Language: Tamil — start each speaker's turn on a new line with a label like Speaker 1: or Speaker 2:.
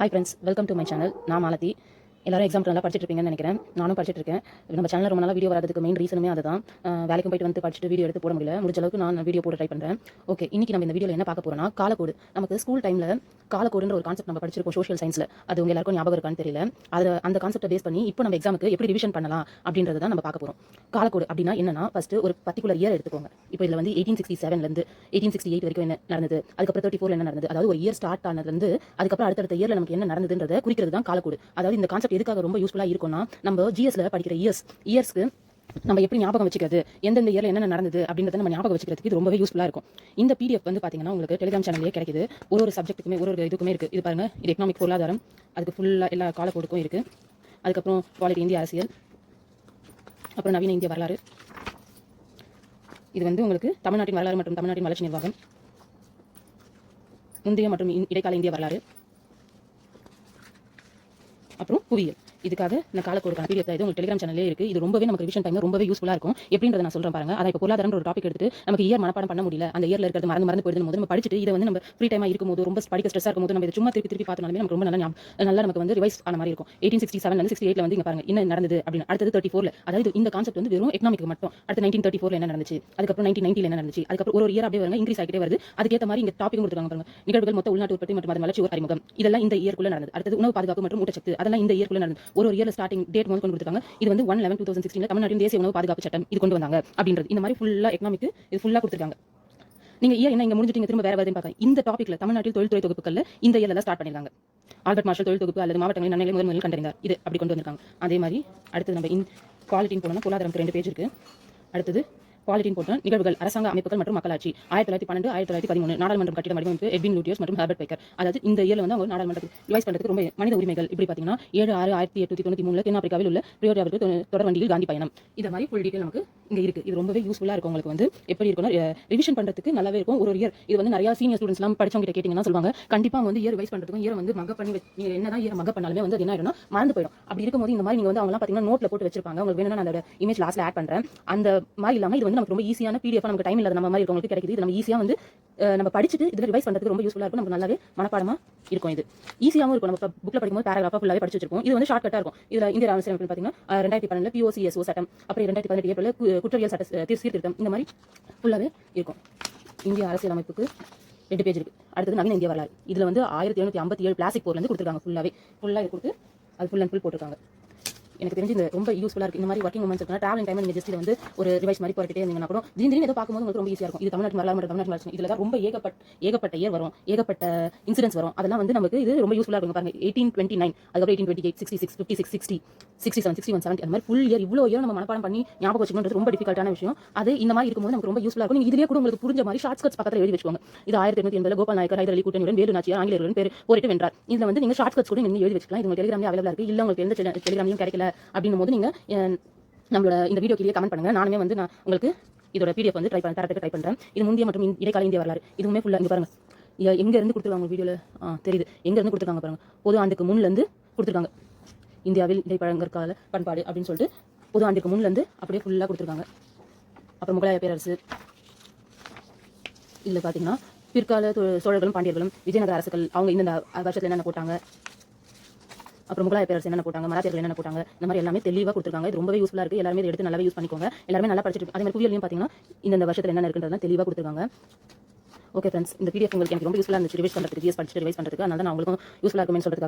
Speaker 1: Hi friends welcome to my channel நான் மாலதி. எல்லாரும் எக்ஸாம் நல்லா படிச்சுட்டு இருப்பீங்கன்னு நினைக்கிறேன். நானும் படிச்சுட்டு இருக்கேன் நம்ம சேனல் ரொம்ப நாளாக வீடியோ வரதுக்கு மெயின் ரீசனுமே அதுதான். வேலைக்கும் போயிட்டு வந்து படிச்சுட்டு வீடியோ எடுத்து போட முடியல. முடிஞ்ச அளவுக்கு நான் வீடியோ போட ட்ரை பண்ணுறேன் ஓகே இன்னைக்கு நம்ம இந்த வீடியோவில் என்ன பார்க்க போறோம்னா காலக்கோடு. நமக்கு ஸ்கூல் டைமில் காலக்கோடுன்ற ஒரு கான்செப்ட் நம்ம படிச்சிருக்கோம் சோஷியல் சயின்ஸில் அது உங்க எல்லாருக்கும் ஞாபகம் இருக்கான்னு தெரியல. அது அந்த கான்செப்ட்டை பேஸ் பண்ணி இப்போ நம்ம எக்ஸாமுக்கு எப்படி ரிவிஷன் பண்ணலாம் அப்படின்றத தான் நம்ம பார்க்க போகிறோம் காலக்கோடு அப்படின்னா என்னன்னா ஃபர்ஸ்ட் ஒரு பர்டிகுலர் இயர் எடுத்துக்கோங்க. இப்போ இதில் வந்து எயிட்டீன் சிக்ஸ்டி செவன்லேருந்து எயிட்டீன் சிக்ஸ்டி எயிட் வரைக்கும் என்ன நடந்தது? அதுக்கப்புறம் தேர்ட்டி ஃபோர் என்ன நடந்தது? அதாவது ஒரு இயர் ஸ்டார்ட் ஆனதுலேருந்து அதுக்கப்புறம் அடுத்தடுத்த இயர்ல நமக்கு என்ன நடந்ததுன்றதை குறிக்கிறது தான் காலக்கோடு. அதாவது இந்த கான்செப்ட் எதுக்காக ரொம்ப யூஸ்ஃபுல்லாக இருக்கும்னா நம்ம ஜிஎஸ்ல படிக்கிற இயர்ஸ் இயர்ஸ்க்கு நம்ம எப்படி ஞாபகம் வச்சுக்கிறது எந்தெந்த இயரில் என்னென்ன நடந்தது அப்படின்றத நம்ம ஞாபகம் வச்சுக்கிறதுக்கு இது ரொம்பவே யூஸ்ஃபுல்லாக இருக்கும். இந்த பிடிஎஃப் வந்து பார்த்தீங்கன்னா உங்களுக்கு டெலிகிராம் சேனல்லே கிடைக்குது. ஒரு ஒரு சப்ஜெக்ட்டுக்குமே ஒரு ஒரு இதுக்குமே இருக்குது இது பாருங்கள் இது எக்கனாமிக் பொருளாதாரம். அதுக்கு ஃபுல்லாக எல்லா காலக்கோடுக்கும் இருக்குது அதுக்கப்புறம் குவாலிட்டி இந்திய அரசியல். அப்புறம் நவீன இந்திய வரலாறு. இது வந்து உங்களுக்கு தமிழ்நாட்டின் வரலாறு மற்றும் தமிழ்நாட்டின் வளர்ச்சி நிர்வாகம். முந்தைய மற்றும் இடைக்கால இந்திய வரலாறு. அப்புறம் புவியியல். இதுக்காக நான் காலக்கோடுக்கான பிடிஎஃப் இது உங்களுக்கு டெலிகிராம் சேனலே இருக்கு. இது ரொம்பவே நமக்கு ரிவிஷன் டைம் ரொம்பவே யூஸ்ஃபுல்லாக இருக்கும். எப்படின்றத நான் சொல்றேன் பாருங்க. அதை இப்போ பொருளாதாரம் ஒரு டாபிக் எடுத்து நமக்கு இயர் மனப்பாடம் பண்ண முடியல. அந்த இயர்ல இருக்கிறது மறந்து மறந்து போயிடும் போது நம்ம படிச்சுட்டு இதை வந்து நம்ம ஃப்ரீ டைமா இருக்கும்போது ரொம்ப படிக்க ஸ்ட்ரெஸ்ஸாக இருக்கும்போது நம்ம இதை சும்மா திருப்பி திருப்பி பார்த்தனாலுமே நமக்கு ரொம்ப நல்லா நல்லா நமக்கு வந்து ரிவைஸ் ஆன மாதிரி இருக்கும். எயிட்டீன் சிக்ஸ்டி செவன் சிக்ஸ்டி எயிட்ல வந்து இங்க பாருங்க என்ன நடந்தது அப்படின்னு. அடுத்தது தேர்ட்டி ஃபோர்ல அதாவது இந்த கான்செப்ட் வந்து வெறும் எக்கனாமிக் மட்டும். அடுத்து நைன்டீன் தேர்ட்டி ஃபோர்ல என்ன நடந்துச்சு? அதுக்கப்புறம் நைன்டீன் நைன்டில என்ன நடந்துச்சு? அதுக்கப்புறம் ஒரு ஒரு இயர் அப்படியே வருங்க இன்க்ரீஸ் ஆகிட்டே வருது. அதுக்கேற்ற மாதிரி இங்க டாபிக் கொடுத்துருக்காங்க பாருங்க. நிகழ்வுகள் மொத்த உள்நாட்டு உற்பத்தி மற்றும் அதன் வளர்ச்சி ஒரு அறிமுகம். இதெல்லாம் இந்த இயர்க்குள்ள நடந்தது. அடுத்தது உணவு பாதுகாப்பு மற்றும் ஊட்டச்சத்து. அதெல்லாம் இந்த இயர்க்குள்ள நடந்தது. ஒரு ஒரு இயர்ல ஸ்டார்டிங் டேட் வந்து கொண்டு கொடுத்துருக்காங்க. இது வந்து ஒன் லெவன் டூ தௌசண்ட் சிக்ஸ்டீன்ல தமிழ்நாட்டின் தேசிய உணவு பாதுகாப்பு சட்டம் இது கொண்டு வந்தாங்க அப்படின்றது. இந்த மாதிரி ஃபுல்லா எக்கனாமிக்கு இது ஃபுல்லா கொடுத்துருக்காங்க. நீங்க ஏன் என்ன இங்க முடிஞ்சிட்டீங்க திரும்ப வேற வருதுன்னு பார்க்க இந்த டாபிக்ல தமிழ்நாட்டில் தொழில்துறை தொகுப்புகள்ல இந்த இயர்ல ஸ்டார்ட் பண்ணிருக்காங்க. ஆல்பர்ட் மார்ஷல் தொழில் தொகுப்பு அல்லது மாவட்டங்களில் நன்மைகளை முதல் முதல் கண்டறிந்தார். இது அப்படி கொண்டு வந்திருக்காங்க. அதே மாதிரி அடுத்தது நம்ம இன் குவாலிட்டின்னு போனோம்னா பொருளாதாரத்துக்கு ரெண்டு பேஜ் இருக்கு. அடுத்தது குவாலிட்டின் போட்ட நிகழ்வுகள் அரசாங்க அமைப்புகள் மற்றும் மக்களாட்சி. ஆயிரத்தி தொள்ளாயிரத்தி பன்னெண்டு ஆயிரத்தி தொள்ளாயிரத்தி பதிமூணு நாடாளுமன்ற கட்டிட வடிவமைப்பு எட்வின் லூட்டியஸ் மற்றும் ஹெர்பர்ட் பேக்கர். அதாவது இந்த இயர்ல வந்து அவங்க நாடாளுமன்றத்துக்கு ரிவைஸ் பண்ணுறதுக்கு ரொம்ப மனித உரிமைகள். இப்படி பாத்தீங்கன்னா ஏழு ஆறு ஆயிரத்தி எட்நூத்தி தொண்ணூத்தி மூணு தென்னாப்பிரிக்காவில் உள்ள பிரியோரியா அவருக்கு தொடர் வண்டியில் காந்தி பயணம். இந்த மாதிரி ஃபுல் டீட்டெயில் நமக்கு இங்க இருக்கு. இது ரொம்பவே யூஸ்ஃபுல்லா இருக்கும் உங்களுக்கு வந்து. எப்படி இருக்கும் ரிவிஷன் பண்றதுக்கு நல்லாவே இருக்கும். ஒரு இயர் இது வந்து நிறைய சீனியர் ஸ்டூடெண்ட்ஸ் எல்லாம் படிச்சவங்க கிட்ட கேட்டீங்கன்னா சொல்லுவாங்க கண்டிப்பா வந்து இயர் வைஸ் பண்றதுக்கும் இயர் வந்து மக பண்ணி நீங்கள் என்ன தான் இயர் மக பண்ணாலுமே வந்து அது என்ன ஆயிடும் மறந்து போயிடும். அப்படி இருக்கும்போது இந்த மாதிரி நீங்க வந்து அவங்க பார்த்தீங்கன்னா பாத்தீங்கன்னா நோட்ல போட்டு வச்சிருப்பாங்க. உங்களுக்கு வேணும்னா நான் அதோட இமேஜ் லாஸ்ட்டில் ஆட் பண்றேன். அந்த மாதிரி இல்லாம இது வந்து நமக்கு ரொம்ப ஈஸியான பிடிஎஃப் நமக்கு டைம் இல்லாத நம்ம மாதிரி இருக்கவங்களுக்கு கிடைக்குது. இது நம்ம ஈஸியாக வந்து நம்ம படிச்சுட்டு இதில் ரிவைஸ் பண்ணுறதுக்கு ரொம்ப யூஸ்ஃபுல்லாக இருக்கும். நமக்கு நல்லாவே மனப்பாடமாக இருக்கும் இது. ஈஸியாகவும் இருக்கும். நம்ம புக்கில் படிக்கும்போது பேராகிராஃபாக ஃபுல்லாவே படிச்சு வச்சிருக்கும் இது வந்து ஷார்ட்கட்டாக இருக்கும். இதில் இந்திய அரசியல் பார்த்தீங்கன்னா ரெண்டாயிரத்தி பன்னெண்டு பிஓசிஎஸ்ஓ சட்டம் அப்புறம் ரெண்டாயிரத்தி பதினெட்டு ஏப்ரல் குற்றவியல் சட்ட சீர்திருத்தம் இந்த மாதிரி ஃபுல்லாகவே இருக்கும். இந்திய அரசியல் அமைப்புக்கு ரெண்டு பேஜ் இருக்கு. அடுத்தது நவீன இந்திய வரலாறு. இதில் வந்து ஆயிரத்தி எழுநூத்தி ஐம்பத்தி ஏழு பிளாஸ்டிக் போர்லேருந்து கொடுத்துருக்காங்க ஃபுல்லாவே ஃபுல்லாக இது கொடுத்து அது ஃபுல் அண்ட் ஃபுல் போட்டிருக்காங்க. எனக்கு தெரிஞ்சு இந்த ரொம்ப யூஸ்ஃபுல்லாக இருக்கு. இந்த மாதிரி ஒர்க்கிங் உமன்ஸ் இருக்கா ட்ராவலிங் டைம் நீங்கள் ஜஸ்ட் வந்து ஒரு ரிவைஸ் மாதிரி போட்டுட்டே இருந்தீங்கன்னா கூட திடீர்னு திடீர்னு ஏதோ பார்க்கும்போது உங்களுக்கு ரொம்ப ஈஸியாக இருக்கும். இது தமிழ்நாட்டு வரலாறு மட்டும் தமிழ்நாட்டு வளர்ச்சி இதில் தான் ரொம்ப ஏகப்பட்ட ஏகப்பட்ட இயர் வரும். ஏகப்பட்ட இன்சிடென்ட்ஸ் வரும். அதெல்லாம் வந்து நமக்கு இது ரொம்ப யூஸ்ஃபுல்லாக இருக்கும். பாருங்க எயிட்டீன் டுவெண்ட்டி நைன் அதுக்கப்புறம் eighteen twenty eight sixty six fifty six sixty sixty seven sixty one seventy அந்த மாதிரி ஃபுல் இயர் இவ்வளோ இயர் நம்ம மனப்பாடம் பண்ணி ஞாபகம் வச்சுக்கணுன்றது ரொம்ப டிஃபிகல்ட்டான விஷயம். அது இந்த மாதிரி இருக்கும்போது நமக்கு ரொம்ப யூஸ்ஃபுல்லாக இருக்கும். நீங்க இதுலயே கூட உங்களுக்கு புரிஞ்ச மாதிரி ஷார்ட் கட்ஸ் பக்கத்தில் எழுதி வச்சுக்கோங்க. இது ஆயிரத்தி எண்ணூத்தி எண்பதில் கோபால் நாயக்கர் ஹைதர் அலி கூட்டணியுடன் வேலு நாச்சியார் ஆங்கிலேயருடன் பேர் போரிட்டு வென்றார். இதில் வந்து நீங்கள் ஷார்ட் கட்ஸ் கூட நீங்க எழுதி வச்சுக்கலாம். இது உங்களுக்கு டெலிகிராமே அவைலபிளாக இருக்குது இல்லை உங்களுக்கு எந்த டெலிகிராமையும் கிடைக்கல. அப்படின்னும் போது நீங்க நம்மளோட இந்த வீடியோ கீழே கமெண்ட் பண்ணுங்க. நானுமே வந்து நான் உங்களுக்கு இதோட பிடிஎஃப் வந்து ட்ரை பண்ண தரத்துக்கு ட்ரை பண்றேன். இது முந்தைய மற்றும் இடைக்கால இந்திய வரலாறு. இதுவுமே ஃபுல்லா இங்கே பாருங்க. எங்கேருந்து எங்க இருந்து கொடுத்துருக்காங்க வீடியோல ஆ தெரியுது. எங்க இருந்து கொடுத்துருக்காங்க பாருங்க. பொது ஆண்டுக்கு முன்ல இருந்து கொடுத்துருக்காங்க. இந்தியாவில் இடைப்பழங்கற்கால பண்பாடு அப்படின்னு சொல்லிட்டு பொது ஆண்டுக்கு முன்ல இருந்து அப்படியே ஃபுல்லா கொடுத்துருக்காங்க. அப்புறம் முகலாய பேரரசு. இதுல பாத்தீங்கன்னா பிற்கால சோழர்களும் பாண்டியர்களும் விஜயநகர அரசுகள் அவங்க இந்த வருஷத்துல என்னென்ன போட்டாங்க? அப்புறம் முகலாய பேரரசு என்னென்ன போட்டாங்க மராத்தியர்கள் என்னென்ன போட்டாங்க இந்த மாதிரி எல்லாமே தெளிவாக கொடுத்துருக்காங்க. இது ரொம்பவே யூஸ்ஃபுல்லாக இருக்கு. எல்லாருமே எடுத்து நல்லா யூஸ் பண்ணிக்கோங்க. எல்லாருமே நல்லா படிச்சிட்டு அதே மாதிரி புவியிலையும் பார்த்தீங்கன்னா இந்த வருஷத்துல என்ன இருக்குன்றதுலாம் தெளிவாக கொடுத்துருக்காங்க. ஓகே ஃப்ரெண்ட்ஸ் இந்த பிடிஎஃப் உங்களுக்கு எனக்கு ரொம்ப யூஸ்ஃபுல்லாக இருந்துச்சு. ரிவைஸ் பண்ணுறதுக்கு ரிவைஸ் படிச்சுட்டு ரிவைஸ் பண்ணுறதுக்கு அதனால நான் உங்களுக்கும் யூஸ்ஃபுல்லாக இருக்குமே சொல்றதுக்கு